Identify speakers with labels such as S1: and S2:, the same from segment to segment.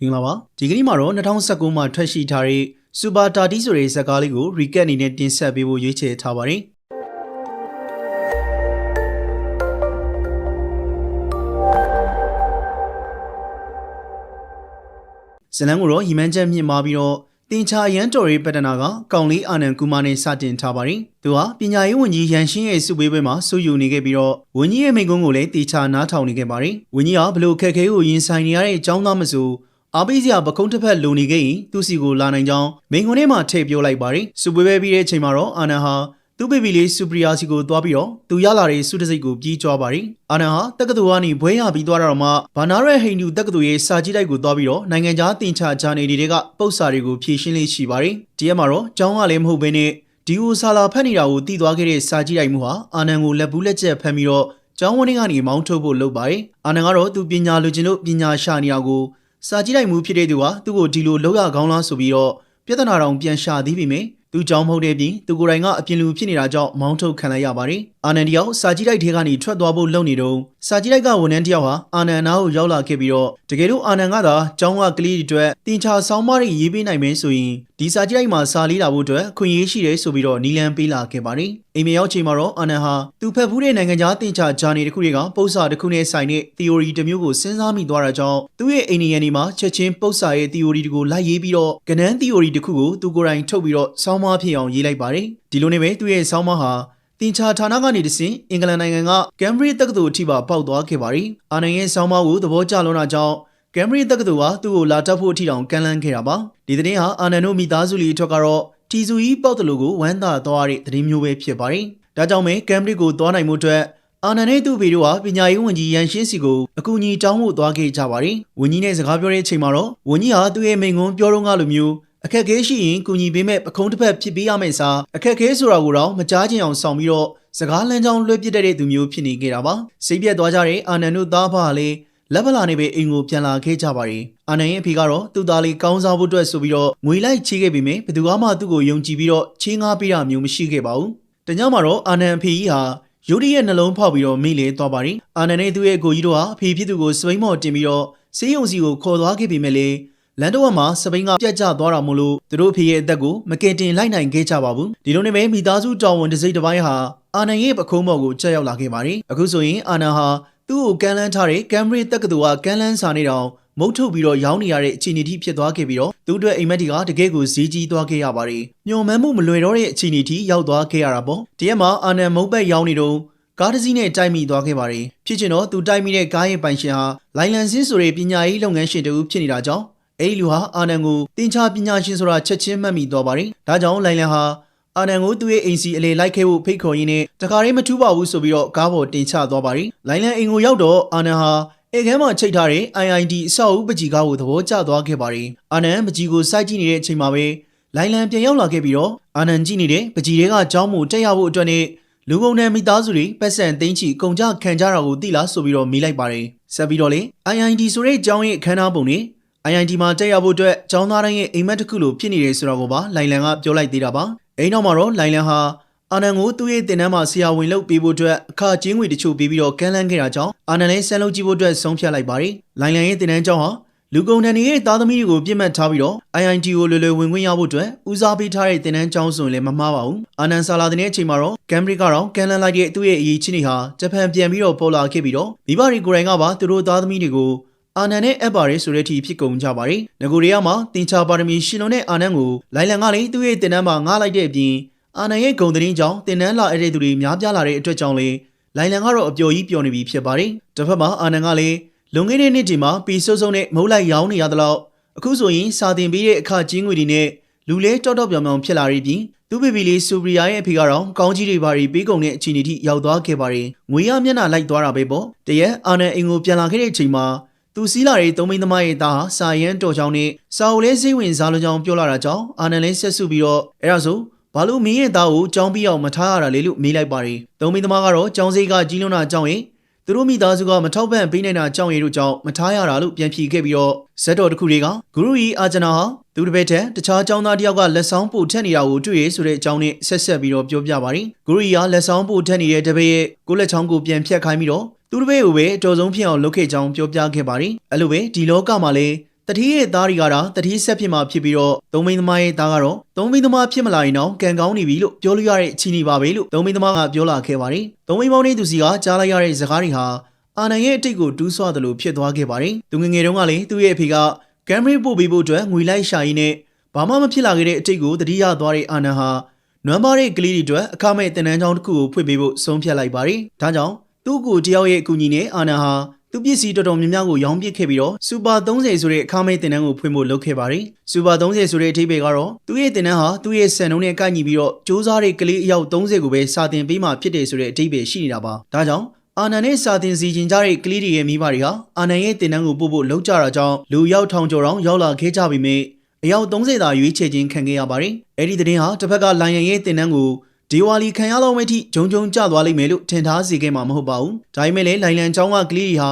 S1: မင်္ဂလာပါဒီကနေ့မှာတော့2019မှာထွက်ရှိထားတဲ့စူပါတာတီဆိုတဲ့ဇာတ်ကားလေးကို recap အနေနဲ့တင်ဆက်ပေးဖို့ရွေးချယ်ထားပါတယ်ဇလန်ကိုတော့ရီမန်းချက်မြင့်မာပြီးတော့တင်ချာရန်တော်ရေးပတနာကကောင်လေးအာနန်ကူမာနဲ့စတင်ထားပါတယ်။သူဟာပညာရေးဝန်ကြီးရန်ရှင်းရဲ့စုပေးပွဲမှာစုယူနေခဲ့ပြီးတော့ဝန်ကြီးရဲ့မိန့်ခွန်းကိုလည်းတေချာနားထောင်နေခဲ့ပါတယ်။ဝန်ကြီးဟာဘလို့ခက်ခဲကိုရင်ဆိုင်နေရတဲ့အကြောင်းသားမဆို အားပေးစရာပကုံးတစ်ဖက်လုံနေခဲ့ရင်သူ့စီကိုလာနိုင်ကြောင်းမိန်ခွန်းထဲမှာထည့်ပြောလိုက်ပါတယ်။စုပွဲပဲပြီးတဲ့အချိန်မှာတော့အာနန်ဟာသူ့ဘေဘီလေးစူပရီယာစီကိုသွားပြီးတော့သူရလာတဲ့စုတစိတ်ကိုပြေးကြွားပါတယ်။အာနန်ဟာတက္ကသိုလ်ကနေဘွဲရပြီးသွားတော့မှဘာနာရဲဟိန်ဒူတက္ကသိုလ်ရဲ့စာကြည့်တိုက်ကိုသွားပြီးတော့နိုင်ငံခြားတင်ချာဂျာနေတွေကပုတ်စာတွေကိုဖြည့်ရှင်းလေးရှိပါတယ်။ဒီရက်မှာတော့ကျောင်းကလည်းမဟုတ်ဘဲနဲ့ဒီအိုဆာလာဖတ်နေတာကိုတည်သွားခဲ့တဲ့စာကြည့်တိုက်မှုဟာအာနန်ကိုလက်ဘူးလက်ချက်ဖမ်းပြီးတော့ကျောင်းဝင်းကနေမောင်းထုတ်ဖို့လုပ်ပါတယ်။အာနန်ကတော့သူပညာလိုချင်လို့ပညာရှာနေတာကို စာကြည့်တိုက်မှုဖြစ်တဲ့သူကသူ့ကိုဒီလိုလောက်ရကောင်းလားဆိုပြီးတော့ပြဿနာတောင်ပြန်ရှာသေးပြီမယ်သူကြောင်းမဟုတ်တဲ့ပြင်သူကိုယ်တိုင်ကအပြင်လူဖြစ်နေတာကြောင့်မောင်းထုတ်ခံလိုက်ရပါတယ်။အာနန်တယောက်စာကြည့်တိုက်ထဲကနေထွက်သွားဖို့လုပ်နေတော့ စာကြည့်တိုက်ကဝန်ထမ်းတယောက်ဟာအာနန်နာကိုရောက်လာခဲ့ပြီးတော့တကယ်လို့အာနန်ကသာကျောင်းကကလေးတွေအတွက်တင်ချာဆောင်းမတွေရေးပေးနိုင်မယ်ဆိုရင်ဒီစာကြည့်တိုက်မှာစာလေးလာဖို့အတွက်ခွင့်ရေးရှိတယ်ဆိုပြီးတော့နီလန်ပေးလာခဲ့ပါတယ်။အိမ်မရောက်ချိန်မှာတော့အာနန်ဟာသူဖက်ဖူးတဲ့နိုင်ငံခြားတင်ချာဂျာနေတစ်ခုတွေကပု္ပ္ပစာတစ်ခုနဲ့ဆိုင်တဲ့ theory တစ်မျိုးကိုစဉ်းစားမိသွားတာကြောင့်သူ့ရဲ့အိန္ဒိယနေမှာချက်ချင်းပု္ပ္ပစာရဲ့ theory တွေကိုလိုက်ရေးပြီးတော့ကနန်း theory တစ်ခုကိုသူကိုယ်တိုင်ထုတ်ပြီးတော့ဆောင်းမဖြစ်အောင်ရေးလိုက်ပါတယ်။ဒီလိုနဲ့ပဲသူ့ရဲ့ဆောင်းမဟာ တင်ချာဌာနကနေတဆင့်အင်္ဂလန်နိုင်ငံကကမ်ဘရိတက္ကသိုလ်အထိပါပေါက်သွားခဲ့ပါရီ။အာနန်ရဲ့ဆောင်းပါးကိုသဘောကျလွန်တာကြောင့်ကမ်ဘရိတက္ကသိုလ်ကသူ့ကိုလာတက်ဖို့အထိတောင်ကမ်းလှမ်းခဲ့တာပါ။ဒီသတင်းဟာအာနန်တို့မိသားစုလီအထွက်ကတော့တီဇူကြီးပေါက်တယ်လို့ကိုဝမ်းသာသွားတဲ့သတင်းမျိုးပဲဖြစ်ပါရီ။ဒါကြောင့်ပဲကမ်ဘရိကိုသွားနိုင်မှုအတွက်အာနန်နဲ့သူ့ဖေတို့ဟာပညာရေးဝန်ကြီးရန်ရှင်းစီကိုအကူအညီတောင်းဖို့သွားခဲ့ကြပါရီ။ဝန်ကြီးနဲ့စကားပြောတဲ့အချိန်မှာတော့ဝန်ကြီးဟာသူ့ရဲ့မိန့်ခွန်းပြောတော့ကလိုမျိုး အခက်ခဲရှိရင်ကူညီပေးမဲ့ပခုံးတစ်ဖက်ဖြစ်ပေးရမယ့်စာအခက်ခဲဆိုတာကိုတော့မကြားချင်အောင်ဆောင်ပြီးတော့စကားလမ်းကြောင်းလွှဲပစ်တဲ့သူမျိုးဖြစ်နေခဲ့တာပါစိတ်ပြက်သွားကြတဲ့အာနန်တို့သားဖားလည်းလက်ပလာနေပဲအိမ်ကိုပြန်လာခဲ့ကြပါရီအာနန်ရဲ့အဖေကတော့သူ့သားလေးကောင်းစားဖို့အတွက်ဆိုပြီးတော့ငွေလိုက်ချေးခဲ့ပေမဲ့ဘယ်သူမှသူ့ကိုယုံကြည်ပြီးတော့ချေးငှားပေးတာမျိုးမရှိခဲ့ပါဘူးတညမှာတော့အာနန်အဖေကြီးဟာယိုဒီရဲ့နှလုံးဖောက်ပြီးတော့မိလေသွားပါရီအာနန်နဲ့သူ့ရဲ့ကိုကြီးတို့ဟာအဖေဖြစ်သူကိုစပိန်မော်တင်ပြီးတော့စေးရုံစီကိုခေါ်သွားခဲ့ပေမဲ့လေ လန်တော့မှာစပိန်ကပြတ်ကျသွားတာမို့လို့သူတို့ဖေရဲ့အသက်ကိုမကင်တင်လိုက်နိုင်ခဲ့ကြပါဘူးဒီလိုနဲ့ပဲမိသားစုတောင်ဝန်တစ်စိတ်တစ်ပိုင်းဟာအာနန်ရဲ့ပခုံးပေါ်ကိုချက်ရောက်လာခဲ့ပါတယ်အခုဆိုရင်အာနန်ဟာသူ့ကိုကန်လန်းထားတဲ့ကမ်ဘရိတက္ကသိုလ်ကကန်လန်းစာနေတောင်မုတ်ထုတ်ပြီးတော့ရောင်းနေရတဲ့အခြေအနေထိဖြစ်သွားခဲ့ပြီးတော့သူ့အတွက်အိမ်မက်တီကတကယ်ကိုဈေးကြီးသွားခဲ့ရပါတယ်။ညှော်မှန်းမှုမလွယ်တော့တဲ့အခြေအနေထိရောက်သွားခဲ့ရတာပေါ့။တရက်မှာအာနန်မုတ်ဘက်ရောင်းနေတော့ကားတစ်စီးနဲ့တိုက်မိသွားခဲ့ပါတယ်။ဖြစ်ချင်တော့သူတိုက်မိတဲ့ကားရဲ့ပိုင်ရှင်ဟာလိုင်လန်စင်းဆိုတဲ့ပညာရေးလုပ်ငန်းရှင်တူဖြစ်နေတာကြောင့် အဲ့ဒီလူဟာအာနန်ကိုတင်ချာပညာရှင်ဆိုတာချက်ချင်းမှတ်မိသွားပါတယ်။ဒါကြောင့်လိုင်လန်ဟာအာနန်ကိုသူ့ရဲ့အိမ်စီအလေလိုက်ခဲ့ဖို့ဖိတ်ခေါ်ရင်းနဲ့တခါတည်းမထူးပါဘူးဆိုပြီးတော့ကားပေါ်တင်ချသွားပါတယ်။လိုင်လန်အိမ်ကိုရောက်တော့အာနန်ဟာအဲခဲမှာချိတ်ထားတဲ့ IID အဆောက်အဦပကြီးကားကိုသဘောကျသွားခဲ့ပါတယ်။အာနန်ပကြီးကိုစိုက်ကြည့်နေတဲ့အချိန်မှာပဲလိုင်လန်ပြန်ရောက်လာခဲ့ပြီးတော့အာနန်ကြည့်နေတဲ့ပကြီးတွေကကြောင်းမှုတက်ရဖို့အတွက်နဲ့လူကုန်တဲ့မိသားစုတွေပတ်စံသိန်းချီကုန်ကြခံကြတာကိုသိလားဆိုပြီးတော့မေးလိုက်ပါတယ်။ဆက်ပြီးတော့လေ IID ဆိုတဲ့ကျောင်းရဲ့အခမ်းအနားပုံနဲ့ IIT မှာတက်ရောက်ဖို့အတွက်ကျောင်းသားတိုင်းရဲ့အိမ်မက်တစ်ခုလိုဖြစ်နေတယ်ဆိုတော့ကိုပါလိုင်လန်ကပြောလိုက်သေးတာပါ။အိမ်နောက်မှာတော့လိုင်လန်ဟာအာနန်ကိုသူ့ရဲ့တင်တန်းမှာဆရာဝင်လုပ်ပေးဖို့အတွက်အခါကျင်းငွေတချို့ပေးပြီးတော့ကမ်းလှမ်းခဲ့တာကြောင့်အာနန်လည်းဆန်းလုပ်ကြည့်ဖို့အတွက်ဆုံးဖြတ်လိုက်ပါတယ်။လိုင်လန်ရဲ့တင်တန်းကျောင်းဟာလူကုန်တန်ရဲ့သားသမီးတွေကိုပြစ်မှတ်ထားပြီးတော့ IIT ကိုလွယ်လွယ်ဝင်ခွင့်ရဖို့အတွက်ဦးစားပေးထားတဲ့တင်တန်းကျောင်းဆိုရင်လည်းမမှားပါဘူး။အာနန်ဆာလာတင်တဲ့အချိန်မှာတော့ကမ်ဘရစ်ကတော့ကန်လန်လိုက်တဲ့သူ့ရဲ့အရေးချင်းတွေဟာဂျပန်ပြန်ပြီးတော့ပေါ်လာခဲ့ပြီးတော့မိဘတွေကိုယ်တိုင်ကပါသူတို့သားသမီးတွေကို အာနန်နဲ့အပ်ပါရဲဆိုတဲ့အထိဖြစ်ကုန်ကြပါတယ်။ငကိုရီးယားမှာတင်ချာပါရမီရှင်လွန်တဲ့အာနန်ကိုလိုင်လန်ကလည်းသူ့ရဲ့တင်တန်းမှာငားလိုက်တဲ့အပြင်အာနန်ရဲ့ဂုံသတင်းကြောင့်တင်တန်းလာတဲ့သူတွေများပြားလာတဲ့အတွက်ကြောင့်လေလိုင်လန်ကတော့အပျော်ကြီးပျော်နေပြီဖြစ်ပါတယ်။တစ်ဖက်မှာအာနန်ကလည်းလွန်ခဲ့တဲ့နှစ်ဒီမှာပီဆိုးဆုံးနဲ့မုတ်လိုက်ရောင်းနေရသလောက်အခုဆိုရင်စာတင်ပေးတဲ့အခကျင်းငွေတွေနဲ့လူလဲတောက်တောက်ပြောင်ပြောင်ဖြစ်လာပြီးပြင်သူ့ဘေဘီလေးစူပရီယာရဲ့အဖေကတော့ကောင်းကြီးတွေဘာတွေပေးကုန်တဲ့အချိန်အထိရောက်သွားခဲ့ပါတယ်။ငွေရမျက်နှာလိုက်သွားတာပဲပေါ့။တရက်အာနန်အင်ကိုပြန်လာခဲ့တဲ့အချိန်မှာ သူစီးလာတဲ့သုံးမိန်းသမားရဲ့သားဟာစာရန်တော်ချောင်းနဲ့စာအုပ်လေးစိတ်ဝင်စားလို့ကြောင်းပြောလာတာကြောင့်အာနန်လေးဆက်စုပြီးတော့အဲ့ဒါဆိုဘာလို့မင်းရဲ့သားကိုကြောင်းပြီးအောင်မထားရတာလေလို့မေးလိုက်ပါတယ်။သုံးမိန်းသမားကတော့ကြောင်းစိတ်ကကြီးလွန်းတာကြောင့်ရင်သူတို့မိသားစုကမထောက်ပံ့ပေးနိုင်တာကြောင့်ရည်တို့ကြောင့်မထားရတာလို့ပြန်ဖြေခဲ့ပြီးတော့ဇက်တော်တစ်ခုတွေကဂရုဤအာဂျနာဟာသူတစ်ပည့်ထက်တခြားကျောင်းသားတယောက်ကလက်ဆောင်ပို့ထက်နေတာကိုတွေ့ရဆိုတဲ့အကြောင်းနဲ့ဆက်ဆက်ပြီးတော့ပြောပြပါတယ်ဂရုဤကလက်ဆောင်ပို့ထက်နေတဲ့တပည့်ရဲ့ကိုလက်ချောင်းကိုပြန်ဖြတ်ခိုင်းပြီးတော့သူတစ်ပည့်ကိုပဲအတော်ဆုံးဖြစ်အောင်လုပ်ခဲ့ကြောင်းပြောပြခဲ့ပါတယ်အဲ့လိုပဲဒီလောကမှာလည်းတတိရဲ့သားတွေကတော့တတိဆက်ဖြစ်မှာဖြစ်ပြီးတော့သုံးမိန်းသမားရဲ့သားကတော့သုံးမိန်းသမားဖြစ်မလာရင်တော့ကံကောင်းနေပြီလို့ပြောလို့ရတဲ့အခြေအနေပါပဲလို့သုံးမိန်းသမားကပြောလာခဲ့ပါတယ်သုံးမိန်းပေါင်းတဲ့သူစီကကြားလိုက်ရတဲ့စကားတွေဟာအာနန်ရဲ့အတိတ်ကိုတူးဆွတယ်လို့ဖြစ်သွားခဲ့ပါတယ်သူငယ်ငယ်တုန်းကလည်းသူ့ရဲ့အဖေကကမ်ဘရီပို့ပေးဖို့အတွက်ငွေလိုက်ရှာရင်းနဲ့ဘာမှမဖြစ်လာခဲ့တဲ့အတိတ်ကိုတတိယသွားတဲ့အာနန်ဟာနွမ်းပါတဲ့ကလေးတွေအတွက်အခမဲ့တင်နန်းချောင်းတစ်ခုကိုဖွင့်ပေးဖို့ဆုံးဖြတ်လိုက်ပါတယ်ဒါကြောင့် သူ့ကိုတယောက်ရဲ့အကူအညီနဲ့အာနန်ဟာသူပစ္စည်းတော်တော်များများကိုရောင်းပစ်ခဲ့ပြီးတော့စူပါ30ဆိုတဲ့အခမဲ့တင်နန်းကိုဖွင့်ဖို့လုပ်ခဲ့ပါတယ်စူပါ30ဆိုတဲ့အထိပ္ပယ်ကတော့သူ့ရဲ့တင်နန်းဟာသူ့ရဲ့စံနှုန်းနဲ့ကိုက်ညီပြီးတော့စ조사တဲ့ကလေးအယောက်30ကိုပဲစာတင်ပေးမှဖြစ်တယ်ဆိုတဲ့အထိပ္ပယ်ရှိနေတာပါဒါကြောင့်အာနန်နဲ့စာတင်စီခြင်းကြတဲ့ကလေးတွေရဲ့မိဘတွေဟာအာနန်ရဲ့တင်နန်းကိုပို့ဖို့လှုပ်ကြတာကြောင့်လူရောက်ထောင်ကျော်တောင်ရောက်လာခဲ့ကြပြီမေအယောက်30သာရွေးချယ်ခြင်းခံခဲ့ရပါတယ်အဲ့ဒီသတင်းဟာတစ်ဖက်ကလိုင်ရန်ရဲ့တင်နန်းကို ဒီဝါလီခံရလောက်မဲ့ထိဂျုံဂျုံကျသွားလိမ့်မယ်လို့ထင်ထားစီခဲ့မှာမဟုတ်ပါဘူးဒါပေမဲ့လည်းလိုင်လန်ချောင်းကကလေးတွေဟာ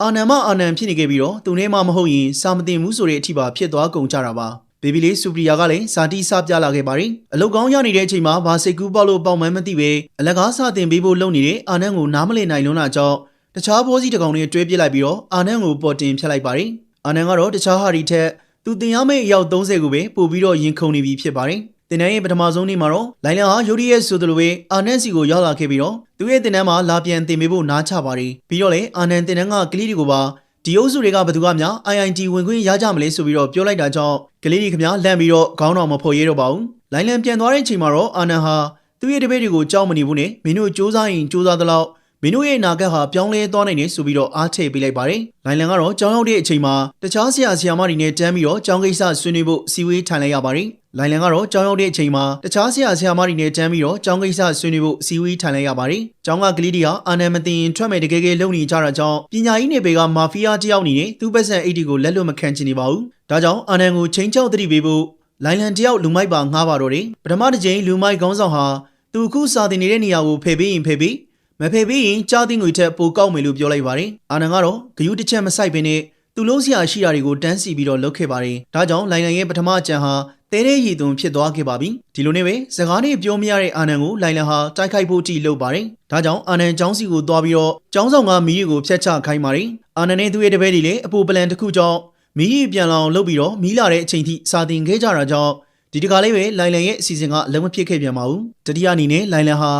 S1: အာနန်မအာနန်ဖြစ်နေခဲ့ပြီးတော့သူနဲ့မှမဟုတ်ရင်စာမတင်ဘူးဆိုတဲ့အထိပါဖြစ်သွားကုန်ကြတာပါဘေဘီလေးစူပရီယာကလည်းဇာတိစပြလာခဲ့ပါတယ်အလုတ်ကောင်းရနေတဲ့အချိန်မှာဘာစိတ်ကူးပေါက်လို့ပေါက်မှန်းမသိပဲအလကားစတင်ပေးဖို့လုပ်နေတဲ့အာနန်ကိုနားမလည်နိုင်လွန်းတာကြောင့်တခြားဘောစီတကောင်တွေတွဲပစ်လိုက်ပြီးတော့အာနန်ကိုပေါ်တင်ဖျက်လိုက်ပါတယ်အာနန်ကတော့တခြားဟာဒီထက်သူတင်ရမယ့်အယောက်30ကိုပဲပို့ပြီးတော့ရင်ခုန်နေပြီဖြစ်ပါတယ် တင်နန်းရဲ့ပထမဆုံးနေ့မှာတော့လိုင်လန်ဟာယိုဒီရဲ့ဆိုသလိုပဲအာနန်စီကိုရောက်လာခဲ့ပြီးတော့သူ့ရဲ့တင်နန်းမှာလာပြန်တင်ပေးဖို့နားချပါတယ်ပြီးတော့လေအာနန်တင်နန်းကကလေးတွေကိုပါဒီအုပ်စုတွေကဘသူကများ IIT ဝင်ခွင့်ရကြမလဲဆိုပြီးတော့ပြောလိုက်တာကြောင့်ကလေးတွေခမလန့်ပြီးတော့ခေါင်းတော်မဖော်ရဲတော့ပါဘူးလိုင်လန်ပြန်သွားတဲ့အချိန်မှာတော့အာနန်ဟာသူ့ရဲ့တပည့်တွေကိုကြောက်မနေဘူးနဲ့မင်းတို့စူးစမ်းရင်စူးစမ်းသလောက်မင်းတို့ရဲ့နာဂတ်ဟာပြောင်းလဲသွားနိုင်တယ်ဆိုပြီးတော့အားထည့်ပေးလိုက်ပါတယ်။လိုင်လန်ကတော့ကြောင်းရောက်တဲ့အချိန်မှာတခြားဆရာဆရာမတွေနဲ့တန်းပြီးတော့ကြောင်းကိစ္စဆွေးနွေးဖို့စီဝေးထိုင်လိုက်ရပါတယ်။ လိုင်လန်ကတော့ကြောင်းရောက်တဲ့အချိန်မှာတခြားဆရာဆရာမတွေနဲ့တန်းပြီးတော့ကြောင်းကိစ္စဆွေးနွေးဖို့စီဝေးထိုင်လိုက်ရပါတယ်။ကြောင်းကကလေးတွေဟာအာနန်မသိရင်ထွက်မယ်တကယ်ကယ်လုံနေကြတာကြောင့်ပညာရေးနယ်ပယ်ကမာဖီးယားတယောက်အနေနဲ့သူ့ပတ်စံ80ကိုလက်လွတ်မခံချင်နေပါဘူး။ဒါကြောင့်အာနန်ကိုချိန်ချောက်တတိပေးဖို့လိုင်လန်တယောက်လူမိုက်ပါငှားပါတော့တယ်။ပထမတစ်ချိန်လူမိုက်ခေါင်းဆောင်ဟာသူအခုစာတင်နေတဲ့နေရာကိုဖယ်ပေးရင်ဖယ်ပေးမဖေပေးရင်ကြားသိငွေထက်ပိုကောက်မယ်လို့ပြောလိုက်ပါတယ်။အာနန်ကတော့ဂယုတစ်ချက်မဆိုင်ပင်နဲ့သူလုံးစရာရှိတာတွေကိုတန်းစီပြီးတော့လုပ်ခဲ့ပါတယ်။ဒါကြောင့်လိုင်လန်ရဲ့ပထမအကြံဟာ တဲတဲ့ရည်သွန်ဖြစ်သွားခဲ့ပါပြီ။ဒီလိုနဲ့ပဲစကားနဲ့ပြောမရတဲ့အာနန်ကိုလိုင်လန်ဟာတိုက်ခိုက်ဖို့ကြည့်လုပ်ပါတယ်။ဒါကြောင့်အာနန်ចောင်းစီကိုသွားပြီးတော့ចောင်းဆောင်ကမီးရီကိုဖျက်ချခိုင်းပါတယ်။အာနန်နဲ့သူ့ရဲ့တပည့်တွေလည်းအပူပလန်တစ်ခုကြောင့်မီးရီပြန်လောင်လုပ်ပြီးတော့မီးလာတဲ့အချိန်ထိစာတင်ခဲ့ကြတာကြောင့်ဒီတခါလေးပဲလိုင်လန်ရဲ့အစီအစဉ်ကအလုံးမဖြစ်ခဲ့ပြန်ပါဘူး။တတိယအနေနဲ့လိုင်လန်ဟာ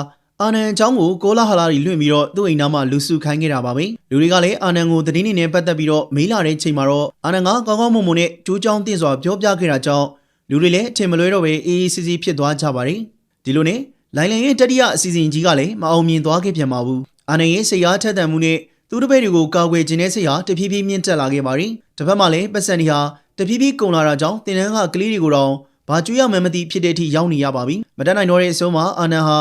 S1: အာနန်အကြောင်းကိုကိုလာဟလာတွေလွှင့်ပြီးတော့သူ့အိမ်သားမှာလူစုခိုင်းခဲ့တာပါပဲလူတွေကလည်းအာနန်ကိုတည်င်းနေနဲ့ပတ်သက်ပြီးတော့မေးလာတဲ့ချိန်မှာတော့အာနန်ကကောင်းကောင်းမွန်မွန်နဲ့ကြိုးကြောင်းတင်စွာပြောပြခဲ့တာကြောင့် လူတွေလည်းအထင်မလွဲတော့ပဲအေးအေးဆေးဆေးဖြစ်သွားကြပါတယ်ဒီလိုနဲ့လိုင်လန်ရဲ့တတိယအစီအစဉ်ကြီးကလည်းမအောင်မြင်သွားခဲ့ပြန်ပါဘူးအာနန်ရဲ့စိတ်အားထက်သန်မှုနဲ့သူတို့ဘက်တွေကိုကာကွယ်ခြင်းနဲ့စိတ်အားတဖြည်းဖြည်းမြင့်တက်လာခဲ့ပါတယ်တစ်ဖက်မှာလည်းပတ်စံတွေဟာတဖြည်းဖြည်းကုန်လာတာကြောင့်တင်နန်းကကလေးတွေကိုတော့ဘာကျွေးရမှန်းမသိဖြစ်တဲ့အထိရောက်နေရပါပြီမတတ်နိုင်တော့တဲ့အဆုံးမှာအာနန်ဟာ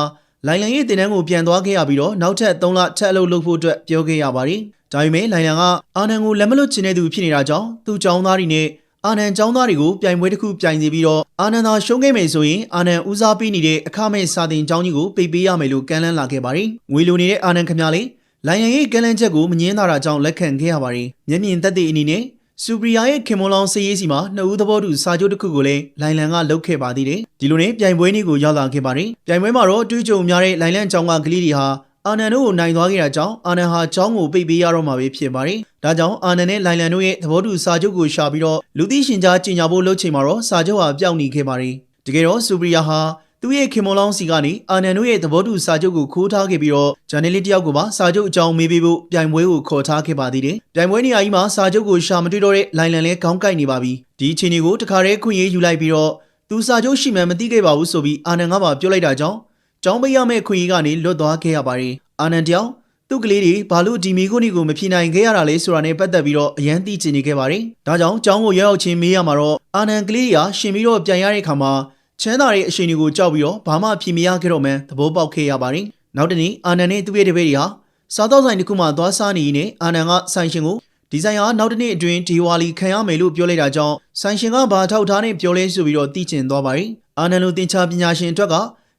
S1: လိုင်လန်ရဲ့တင်တန်းကိုပြန်သွားခဲ့ရပြီးတော့နောက်ထပ်3လထပ်အလုပ်လုပ်ဖို့အတွက်ပြောခဲ့ရပါတယ်။ဒါပေမဲ့လိုင်လန်ကအာနန်ကိုလက်မလွတ်ချင်တဲ့သူဖြစ်နေတာကြောင့်သူ့ចောင်းသားတွေနဲ့ အာနန်ចောင်းသားတွေကိုပြိုင်ပွဲတစ်ခုပြိုင်စီပြီးတော့အာနန်သာရှုံးခဲ့မယ်ဆိုရင်အာနန်ဦးစားပေးနေတဲ့အခမဲ့စာတင်ចောင်းကြီးကိုပိတ်ပေးရမယ်လို့ကမ်းလှမ်းလာခဲ့ပါတယ်။ငွေလိုနေတဲ့အာနန်ခမလေးလိုင်ရန်ရဲ့ကမ်းလှမ်းချက်ကိုမငင်းတာကြောင့်လက်ခံခဲ့ရပါတယ်။မျက်မြင်သက်သေအနေနဲ့စူပရီယာရဲ့ခင်မွန်လောင်စည်ရေးစီမှာနှစ်ဦးသဘောတူစာချုပ်တစ်ခုကိုလည်းလိုင်လန်ကလုပ်ခဲ့ပါသေးတယ်။ဒီလိုနဲ့ပြိုင်ပွဲနေ့ကိုရောက်လာခဲ့ပါတယ်။ပြိုင်ပွဲမှာတော့တွေးကြုံများတဲ့လိုင်လန်ចောင်းကကလေးတွေဟာ အာနန်တို့ကိုနိုင်သွားခဲ့တာကြောင့်အာနန်ဟာចောင်းကိုပိတ်ပေးရတော့မှာပဲဖြစ်ပါတယ်။ဒါကြောင့်အာနန်နဲ့လိုင်လန်တို့ရဲ့သဘောတူစာချုပ်ကိုရှာပြီးတော့လူသိရှင်ကြားကြီးညာဖို့လုပ်ချိန်မှာတော့စာချုပ်ဟာပျောက်နေခဲ့ပါတယ်။တကယ်တော့စူပရီယာဟာသူ့ရဲ့ခင်မွန်လောင်းစီကနေအာနန်တို့ရဲ့သဘောတူစာချုပ်ကိုခိုးထားခဲ့ပြီးတော့ဂျာနယ်လီတယောက်ကိုပါစာချုပ်အကြောင်းမေးပေးဖို့ပြိုင်ပွဲကိုခေါ်ထားခဲ့ပါသေးတယ်။ပြိုင်ပွဲနေရာကြီးမှာစာချုပ်ကိုရှာမတွေ့တော့တဲ့လိုင်လန်လဲခေါင်းကိုက်နေပါပြီ။ဒီအချိန်တွေကိုတခါတည်းခွင့်ရေးယူလိုက်ပြီးတော့သူစာချုပ်ရှိမှန်းမသိခဲ့ပါဘူးဆိုပြီးအာနန်ကပါပြောလိုက်တာကြောင့် ကျောင်းပေးရမယ့်ခွင့်ရေးကနေလွတ်သွားခဲ့ရပါတယ်။အာနန်တယောက်သူ့ကလေးတွေဘာလို့ဒီမီကိုနီကိုမဖြေနိုင်ခဲ့ရတာလဲဆိုတာနဲ့ပတ်သက်ပြီးတော့အရန်သိချင်နေခဲ့ပါတယ်။ဒါကြောင့်ကျောင်းကိုရောက်ရောက်ချင်းမေးရမှာတော့အာနန်ကလေးတွေကရှင်ပြီးတော့ပြန်ရတဲ့အခါမှာချမ်းသာတဲ့အချိန်တွေကိုကြောက်ပြီးတော့ဘာမှဖြေမရခဲ့တော့မှန်းသဘောပေါက်ခဲ့ရပါတယ်။နောက်တနေ့အာနန်နဲ့သူ့ရဲ့တပည့်တွေဟာစားတော့ဆိုင်တစ်ခုမှသွားစားနေရင်အာနန်ကဆိုင်ရှင်ကိုဒီဇိုင်ဟာနောက်တနေ့အတွင်းဒီဝါလီခံရမယ်လို့ပြောလိုက်တာကြောင့်ဆိုင်ရှင်ကဘာထောက်ထားနဲ့ပြောလဲဆိုပြီးတော့သိကျင်သွားပါတယ်။အာနန်လိုတင်ချပညာရှင်အတွက်က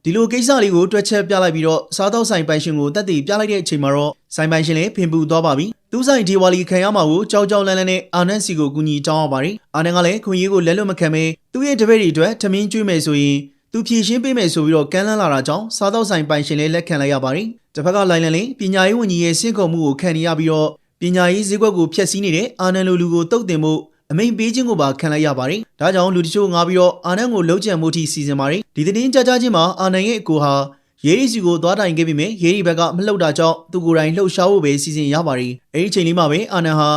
S1: ဒီလိုကိစ္စလေးကိုတွက်ချက်ပြလိုက်ပြီးတော့စားတော့ဆိုင်ပိုင်ရှင်ကိုတက်တည်ပြလိုက်တဲ့အချိန်မှာတော့ဆိုင်ပိုင်ရှင်လည်းဖင်ပူသွားပါပြီ။သူဆိုင်ဒီဝါလီခံရမှာကိုကြောက်ကြောက်လန့်လန့်နဲ့အာနန်စီကိုကူညီတောင်းရပါတယ်။အာနန်ကလည်းခွန်ကြီးကိုလက်လွတ်မခံဘဲသူ့ရဲ့တပည့်တွေအတွက်ထမင်းကျွေးမယ်ဆိုရင်သူဖြည့်ရှင်းပေးမယ်ဆိုပြီးတော့ကမ်းလှမ်းလာတာကြောင့်စားတော့ဆိုင်ပိုင်ရှင်လည်းလက်ခံလိုက်ရပါတယ်။တစ်ဖက်ကလိုင်လန်လေးပညာရေးဝန်ကြီးရဲ့စင့်ခေါ်မှုကိုခံနေရပြီးတော့ပညာရေးဈေးကွက်ကိုဖျက်ဆီးနေတဲ့အာနန်လိုလူကိုတုတ်တင်မှု အမိန်ပေးခြင်းကိုပါခံလိုက်ရပါတယ်။ဒါကြောင့်လူတချို့ငားပြီးတော့အာနန်ကိုလှုပ်ကြံမှုထိစီစဉ်ပါတယ်။ဒီသတင်းကြားကြားချင်းမှာအာနန်ရဲ့အကိုဟာရေရီစီကိုသွားတိုင်ခဲ့ပြီးမြဲရေရီဘက်ကမလှုပ်တာကြောင့်သူကိုယ်တိုင်လှုပ်ရှားဖို့ပဲစီစဉ်ရပါတယ်။အဲဒီချိန်လေးမှာပဲအာနန်ဟာ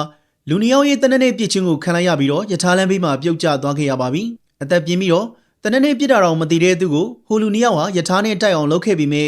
S1: လူနှစ်ယောက်ရဲ့တနက်နေ့ပြစ်ချင်းကိုခံလိုက်ရပြီးတော့ယထာလန်ဘေးမှာပြုတ်ကျသွားခဲ့ရပါပြီ။အသက်ပြင်းပြီးတော့တနက်နေ့ပြစ်တာတော့မတည်တဲ့သူကိုဟိုလူနှစ်ယောက်ဟာယထာနဲ့တိုက်အောင်လုပ်ခဲ့ပြီးမြဲ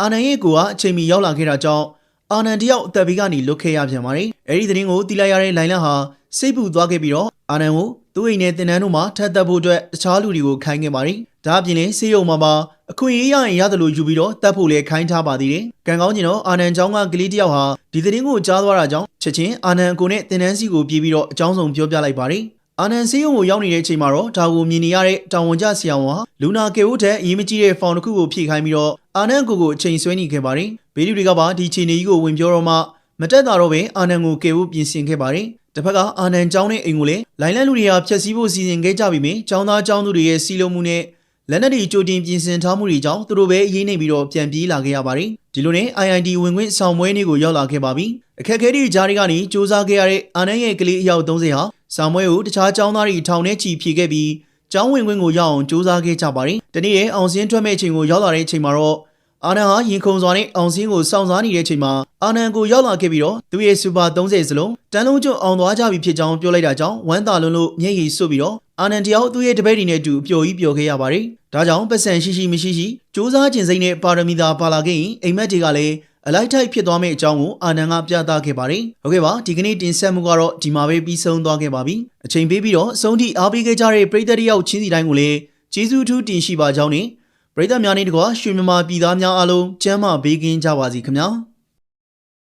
S1: အာနန်ရဲ့ကိုကအချိန်မီရောက်လာခဲ့တာကြောင့် အာနန်တယောက်အသက်ဘေးကနေလွတ်ခဲ့ရပြန်ပါတယ်။အဲဒီသတင်းကိုတီလိုက်ရတဲ့လိုင်လန်ဟာစိတ်ပူသွားခဲ့ပြီးတော့အာနန်ကိုသူ့အိမ်နဲ့တင်နန်းတို့မှာထပ်သက်ဖို့အတွက်တခြားလူတွေကိုခိုင်းခဲ့ပါတယ်။ဒါအပြင်လည်းစေယုံမှာပါအခွင့်အရေးရရင်ရတယ်လို့ယူပြီးတော့တတ်ဖို့လည်းခိုင်းထားပါသေးတယ်။ကံကောင်းကျင်တော့အာနန်ချောင်းကကလေးတယောက်ဟာဒီသတင်းကိုကြားသွားတာကြောင့်ချက်ချင်းအာနန်ကိုနဲ့တင်နန်းစီကိုပြေးပြီးတော့အကြောင်းစုံပြောပြလိုက်ပါတယ်။ အာနန်ဆေးရုံကိုရောက်နေတဲ့အချိန်မှာတော့ဒါကိုမြင်နေရတဲ့တာဝန်ကျဆရာဝန်ဟာလူနာကေဦးထက်အရေးမကြီးတဲ့ဖောင်တစ်ခုကိုဖြည့်ခိုင်းပြီးတော့အာနန်ကိုကိုအချိန်ဆွဲနေခဲ့ပါတယ်။ဘေးလူတွေကပါဒီခြေနေကြီးကိုဝင်ပြောတော့မှမတက်တာတော့ပဲအာနန်ကိုကေဦးပြင်ဆင်ခဲ့ပါတယ်။တစ်ဖက်ကအာနန်ကျောင်းနဲ့အိမ်ကိုလည်းလိုင်လန်လူတွေကဖျက်ဆီးဖို့စီစဉ်ခဲ့ကြပြီမြင်ကျောင်းသားကျောင်းသူတွေရဲ့စီလုံးမှုနဲ့လက်နက်တွေကြိုတင်ပြင်ဆင်ထားမှုတွေကြောင့်သူတို့ပဲအရေးနေပြီးတော့ပြန်ပြေးလာခဲ့ရပါတယ်။ဒီလိုနဲ့ IID ဝင်ခွင့်ဆောင်ပွဲနေ့ကိုရောက်လာခဲ့ပါပြီ။အခက်အခဲတွေကြားတွေကနေစူးစမ်းခဲ့ရတဲ့အာနန်ရဲ့ကလေးအယောက်30ဟာဆောင်ပွဲကိုတခြားကျောင်းသားတွေထောင်ထဲချီဖြေခဲ့ပြီးကျောင်းဝင်ခွင့်ကိုရောက်အောင်စူးစမ်းခဲ့ကြပါတယ်။ဒီနေ့ရဲ့အောင်စင်းထွက်မဲ့အချိန်ကိုရောက်လာတဲ့အချိန်မှာတော့အာနန်ဟာရင်ခုန်စွာနဲ့အောင်စင်းကိုစောင့်စားနေတဲ့အချိန်မှာအာနန်ကိုရောက်လာခဲ့ပြီးတော့သူ့ရဲ့စူပါ30စလုံးတန်းလုံးကျွတ်အောင်သွားကြပြီဖြစ်ကြောင်းပြောလိုက်တာကြောင့်ဝမ်းသာလွန်းလို့မျက်ရည်စွပ်ပြီးတော့အာနန်တယောက်သူ့ရဲ့တပည့်တွေနဲ့အတူအပျော်ကြီးပျော်ခဲ့ရပါတယ်။ဒါကြောင့်ပတ်စံရှိရှိမရှိရှိစူးစမ်းခြင်းစိတ်နဲ့ပါရမီသာပါလာခဲ့ရင်အိမ်မက်တွေကလည်း အလိုက်ထိုက်ဖြစ်သွားမယ့်အကြောင်းကိုအာနန်ကပြသခဲ့ပါတယ်။ဟုတ်ကဲ့ပါဒီကနေ့တင်ဆက်မှုကတော့ဒီမှာပဲပြီးဆုံးသွားခဲ့ပါပြီ။အချိန်ပေးပြီးတော့အဆုံးထိအားပေးခဲ့ကြတဲ့ပရိသတ်တယောက်ချင်းစီတိုင်းကိုလည်းကျေးဇူးအထူးတင်ရှိပါကြောင်းနဲ့ပရိသတ်များနဲ့တကွာရွှေမြမာပြည်သားများအားလုံးကျမ်းမာဘေးကင်းကြပါစေခင်ဗျာ။